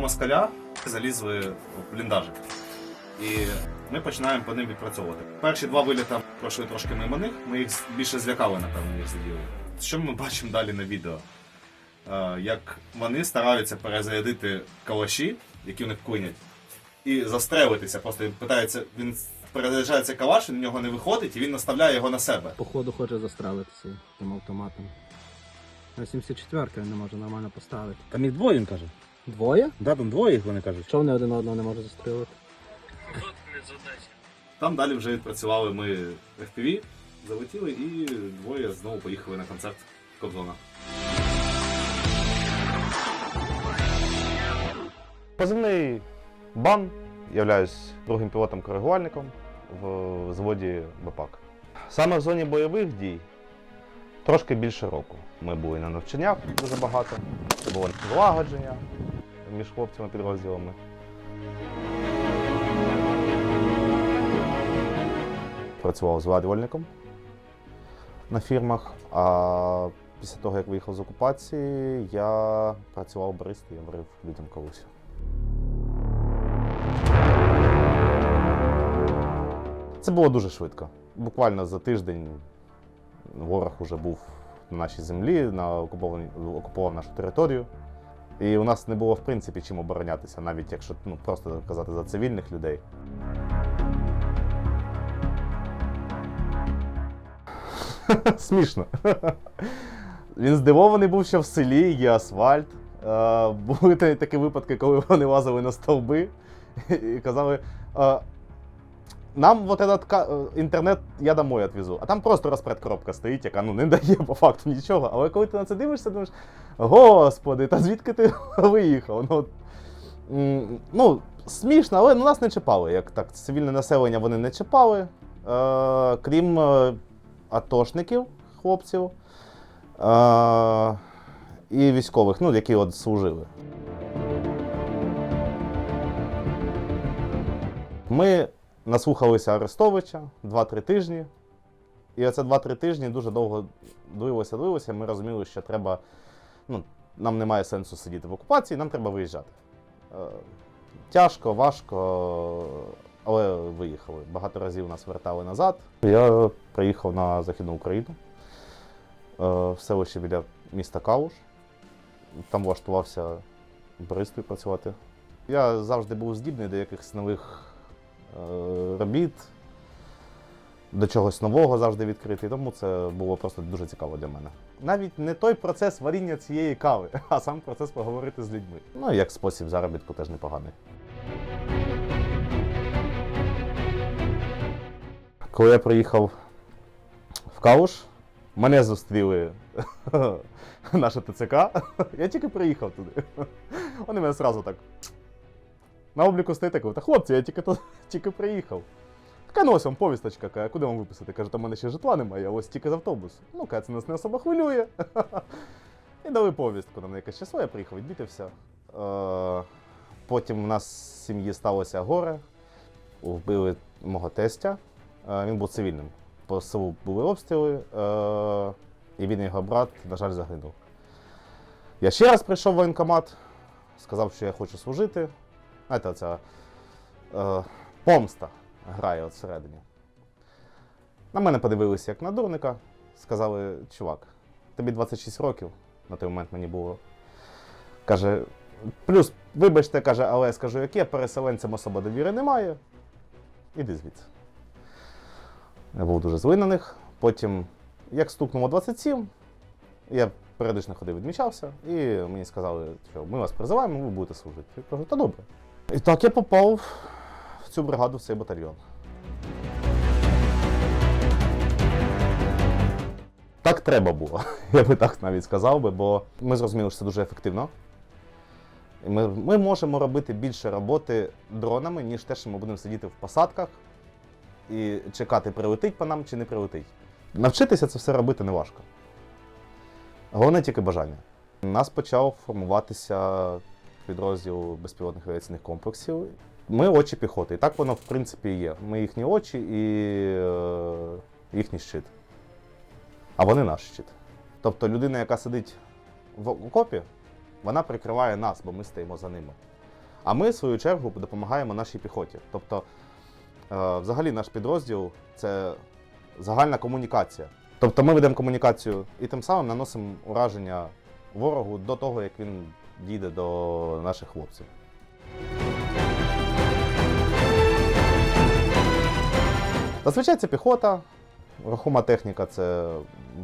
два москаля залізли в бліндажик. І ми починаємо по ним відпрацьовувати. Перші два виліта пройшли трошки мимо них, ми їх більше злякали, напевно, їх заділи. Що ми бачимо далі на відео? Е, Як вони стараються перезарядити калаші, які в них клинять, і застрелитися. Просто він питається, він перезаряджається калаш, він в нього не виходить, і він наставляє його на себе. Походу хоче застрелитися тим автоматом. На 74 він не може нормально поставити. Там їх двоє, він каже. Двоє? Да, там двоє їх вони кажуть. Що вони один одного не можуть застрелити? Там далі вже відпрацювали ми FPV, залетіли і двоє знову поїхали на концерт Кобзона. Позивний бан. Являюсь другим пілотом-коригувальником в заводі БПАК. Саме в зоні бойових дій трошки більше року. Ми були на навчаннях дуже багато, було злагодження між хлопцями підрозділами. Працював зварювальником на фірмах, а після того, як виїхав з окупації, я працював баристою, я варив людям кавусю. Це було дуже швидко. Буквально за тиждень ворог вже був на нашій землі, на окупованій, окупував нашу територію. І у нас не було в принципі чим оборонятися, навіть якщо ну, просто казати за цивільних людей. Смішно. Він здивований був, що в селі є асфальт. Е, були такі випадки, коли вони лазили на стовби і казали. Нам вот этот інтернет я домой отвезу. А там просто розпред коробка стоїть, яка ну не дає по факту нічого. Але коли ти на це дивишся, думаєш, господи, та звідки ти виїхав? Ну, ну смішно, але ну, нас не чіпали. Як так, цивільне населення вони не чіпали. Е, крім е, атошників, хлопців е, і військових, ну, які от служили. Ми наслухалися Арестовича 2-3 тижні. І оце 2-3 тижні дуже довго длилося, длилося. Ми розуміли, що треба. Ну, нам немає сенсу сидіти в окупації, нам треба виїжджати. Е, тяжко, важко, але виїхали. Багато разів нас вертали назад. Я приїхав на Західну Україну е, в селище біля міста Калуш. Там влаштувався баристою працювати. Я завжди був здібний до якихось нових робіт, до чогось нового завжди відкритий, тому це було просто дуже цікаво для мене. Навіть не той процес варіння цієї кави, а сам процес поговорити з людьми. Ну і як спосіб заробітку теж непоганий. Коли я приїхав в Калуш, мене зустріли наше ТЦК. Я тільки приїхав туди. Вони мене одразу так. На обліку стоїть так, та хлопці, я тільки, тільки приїхав. Така ну ось вам повісточка, каже, куди вам виписати? Каже, там в мене ще житла немає, а ось тільки з автобусу. Ну, каже, це нас не особо хвилює. І дали повістку нам на якесь число, я приїхав, відмітився. Е, Потім у нас в сім'ї сталося горе. Вбили мого тестя. Е, Він був цивільним. По селу були обстріли, е, і він і його брат, на жаль, загинув. Я ще раз прийшов в воєнкомат, сказав, що я хочу служити. Знаєте, ця е, помста грає от всередині. На мене подивилися як на дурника. Сказали, чувак, тобі 26 років, на той момент мені було. Каже, плюс, вибачте, каже, але я скажу, яке переселенцям особо довіри немає. Іди звідси. Я був дуже злий на них. Потім, як стукнуло 27, я періодично ходив, відмічався, і мені сказали, що ми вас призиваємо, ви будете служити. Я кажу, та добре. І так я попав в цю бригаду, в цей батальйон. Так треба було, я би так навіть сказав би, бо ми зрозуміли, що це дуже ефективно. Ми, ми можемо робити більше роботи дронами, ніж те, що ми будемо сидіти в посадках і чекати, прилетить по нам чи не прилетить. Навчитися це все робити не важко. Головне тільки бажання. У нас почав формуватися підрозділ безпілотних авіаційних комплексів. Ми очі піхоти. І так воно, в принципі, є. Ми їхні очі і е, їхній щит. А вони наш щит. Тобто людина, яка сидить в окопі, вона прикриває нас, бо ми стоїмо за ними. А ми, в свою чергу, допомагаємо нашій піхоті. Тобто, е, взагалі, наш підрозділ це загальна комунікація. Тобто ми ведемо комунікацію і тим самим наносимо ураження ворогу до того, як він дійде до наших хлопців. Зазвичай це піхота, рухома техніка це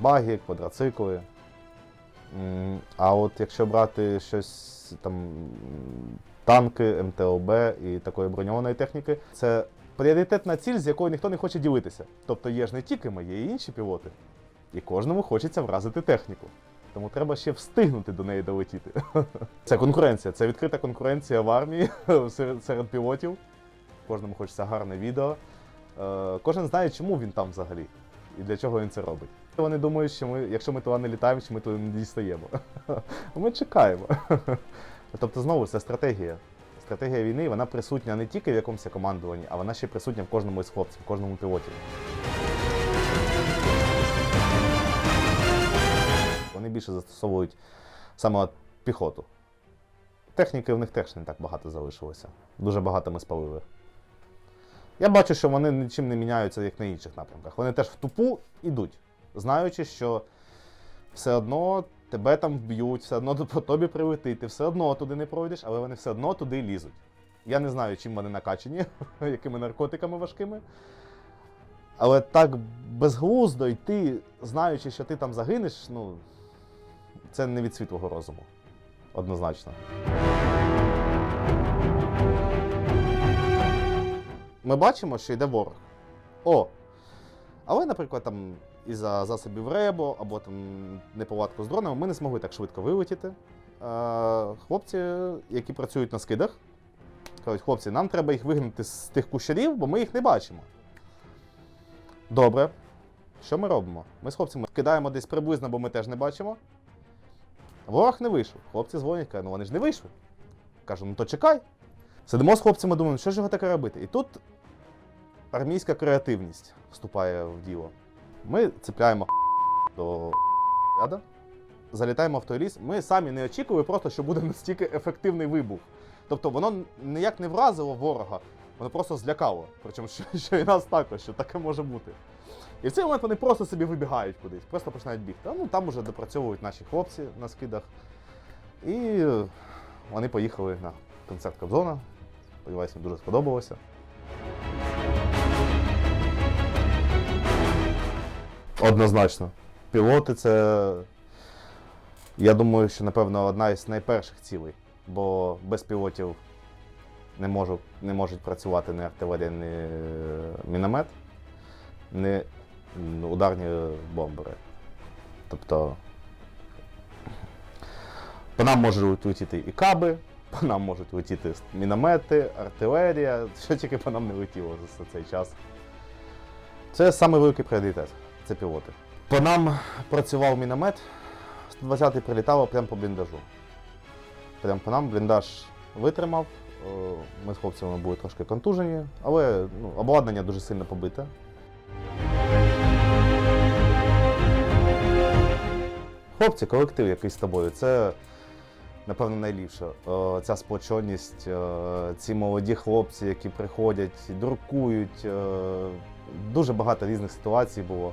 баги, квадроцикли. А от якщо брати щось там танки, МТОБ і такої броньованої техніки, це пріоритетна ціль, з якою ніхто не хоче ділитися. Тобто є ж не тільки ми, є і інші пілоти. І кожному хочеться вразити техніку. Тому треба ще встигнути до неї долетіти. Це конкуренція, це відкрита конкуренція в армії серед, пілотів. Кожному хочеться гарне відео. Е, Кожен знає, чому він там взагалі і для чого він це робить. Вони думають, що ми, якщо ми туди не літаємо, що ми туди не дістаємо. Ми чекаємо. Тобто, знову це стратегія. Стратегія війни вона присутня не тільки в якомусь командуванні, а вона ще присутня в кожному із хлопців, в кожному пілоті. Вони більше застосовують саме от піхоту. Техніки в них теж не так багато залишилося. Дуже багато ми спалили. Я бачу, що вони нічим не міняються, як на інших напрямках. Вони теж в тупу йдуть, знаючи, що все одно тебе там вб'ють, все одно по тобі прилетить, ти все одно туди не пройдеш, але вони все одно туди лізуть. Я не знаю, чим вони накачані, якими наркотиками важкими. Але так безглуздо йти, знаючи, що ти там загинеш, ну, це не від світлого розуму. Однозначно. Ми бачимо, що йде ворог. О! Але, наприклад, там із-за засобів РЕБО або там неполадку з дронами ми не змогли так швидко вилетіти. Е, Хлопці, які працюють на скидах, кажуть, хлопці, нам треба їх вигнати з тих кущарів, бо ми їх не бачимо. Добре. Що ми робимо? Ми з хлопцями кидаємо десь приблизно, бо ми теж не бачимо. Ворог не вийшов. Хлопці дзвонять, кажуть, ну вони ж не вийшли. Кажу, ну то чекай. Сидимо з хлопцями, думаємо, що ж його таке робити? І тут армійська креативність вступає в діло. Ми цепляємо до ряда, залітаємо в той ліс. Ми самі не очікували просто, що буде настільки ефективний вибух. Тобто воно ніяк не вразило ворога, воно просто злякало. Причому що, що і нас також, що таке може бути. І в цей момент вони просто собі вибігають кудись, просто починають бігти. А, Ну там уже допрацьовують наші хлопці на скидах. І вони поїхали на концерт Кобзона. Сподіваюся, їм дуже сподобалося. Однозначно. Пілоти це, я думаю, що, напевно, одна із найперших цілей. Бо без пілотів не, можу, не можуть працювати ні артилерія, ні е, міномет, м, ударні бомбери. Тобто по нам можуть летіти і каби, по нам можуть летіти міномети, артилерія, що тільки по нам не летіло за цей час. Це саме великий пріоритет це пілоти. По нам працював міномет, 120-й прилітало прямо по бліндажу. Прямо по нам бліндаж витримав. е, Ми з хлопцями були трошки контужені, але ну, обладнання дуже сильно побите. Хлопці, колектив, який з тобою, це напевно найліпше. Е, Ця сплоченість, е, ці молоді хлопці, які приходять, друкують. е, Дуже багато різних ситуацій було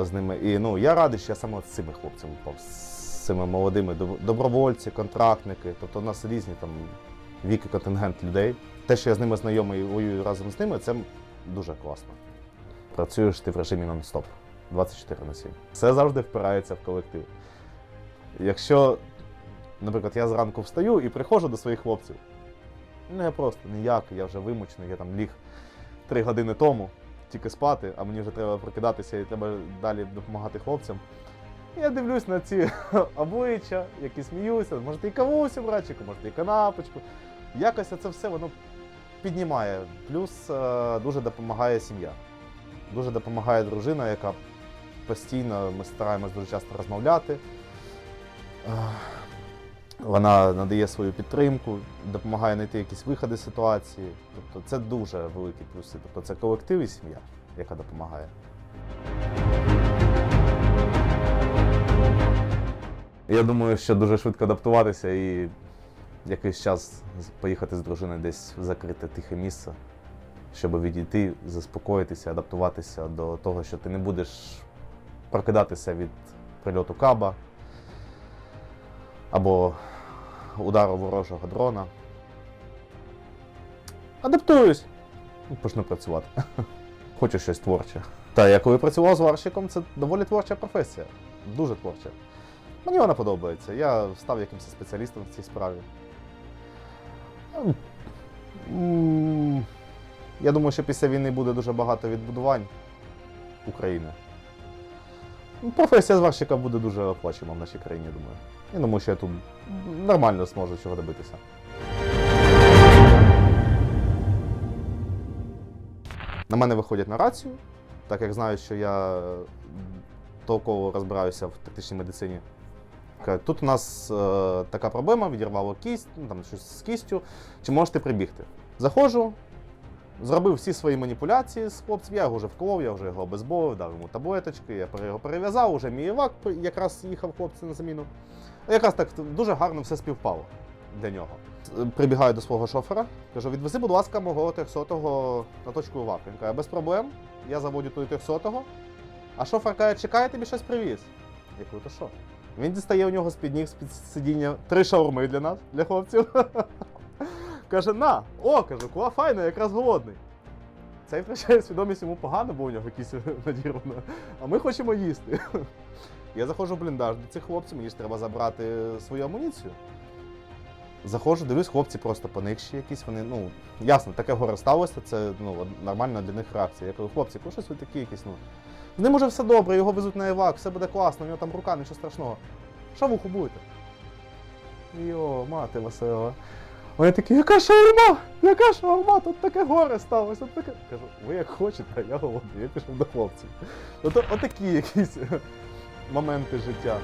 з ними. І ну, я радий, що я саме з цими хлопцями з цими молодими добровольці, контрактники. Тобто у нас різні там віки контингент людей. Те, що я з ними знайомий і воюю разом з ними, це дуже класно. Працюєш ти в режимі нон-стоп 24 на 7. Все завжди впирається в колектив. Якщо, наприклад, я зранку встаю і приходжу до своїх хлопців, ну я просто ніяк, я вже вимучений, я там ліг три години тому, тільки спати, а мені вже треба прокидатися і треба далі допомагати хлопцям. Я дивлюсь на ці обличчя, які сміються, можете і кавусю, братчику, можете і канапочку. Якось це все воно піднімає. Плюс е, дуже допомагає сім'я. Дуже допомагає дружина, яка постійно ми стараємось дуже часто розмовляти. Вона надає свою підтримку, допомагає знайти якісь виходи з ситуації. Тобто це дуже великі плюси. Тобто це колектив і сім'я, яка допомагає. Я думаю, що дуже швидко адаптуватися і якийсь час поїхати з дружиною десь в закрите тихе місце, щоб відійти, заспокоїтися, адаптуватися до того, що ти не будеш прокидатися від прильоту каба або удару ворожого дрона. Адаптуюсь і почну працювати. Хочу щось творче. Та я коли працював зварщиком, це доволі творча професія. Дуже творча. Мені вона подобається. Я став якимось спеціалістом в цій справі. Я думаю, що після війни буде дуже багато відбудувань України. Ну, Професія зварщика буде дуже оплачена в нашій країні, думаю. Я думаю, що я тут нормально зможу чого добитися. На мене виходять на рацію, так як знають, що я толково розбираюся в тактичній медицині. Тут у нас е, така проблема, відірвало кість, ну, там щось з кістю. Чи можете прибігти? Заходжу, зробив всі свої маніпуляції з хлопцем, я його вже вколов, я вже його обезболив, дав йому таблеточки, я його перев'язав, уже мій івак якраз їхав хлопці на заміну. Якраз так дуже гарно все співпало для нього. Прибігаю до свого шофера, кажу, відвези, будь ласка, мого 300-го на точку уваги. Він каже, без проблем, я заводю туди 300-го. А шофер каже, чекай, я тобі щось привіз. Я кажу, то що? Він дістає у нього з-під ніг, з-під сидіння три шаурми для нас, для хлопців. Каже, на, о, кажу, кула файна, якраз голодний. Цей втрачає свідомість йому погано, бо у нього якісь надірвано. А ми хочемо їсти. Я заходжу в бліндаж до цих хлопців, мені ж треба забрати свою амуніцію. Заходжу, дивлюсь, хлопці просто поникші якісь, вони, ну, ясно, таке горе сталося, це ну, нормальна для них реакція. Я кажу, хлопці, ну щось ви такі якісь, ну. З ним уже все добре, його везуть на евак, все буде класно, у нього там рука, нічого страшного. Що в уху будете? Йо, мати Васила. Вони такі, яка шаурма? Яка шаурма? Тут таке горе сталося. Тут таке. Кажу, ви як хочете, а я голодний, я пішов до хлопців. Ото отакі якісь моменти життя.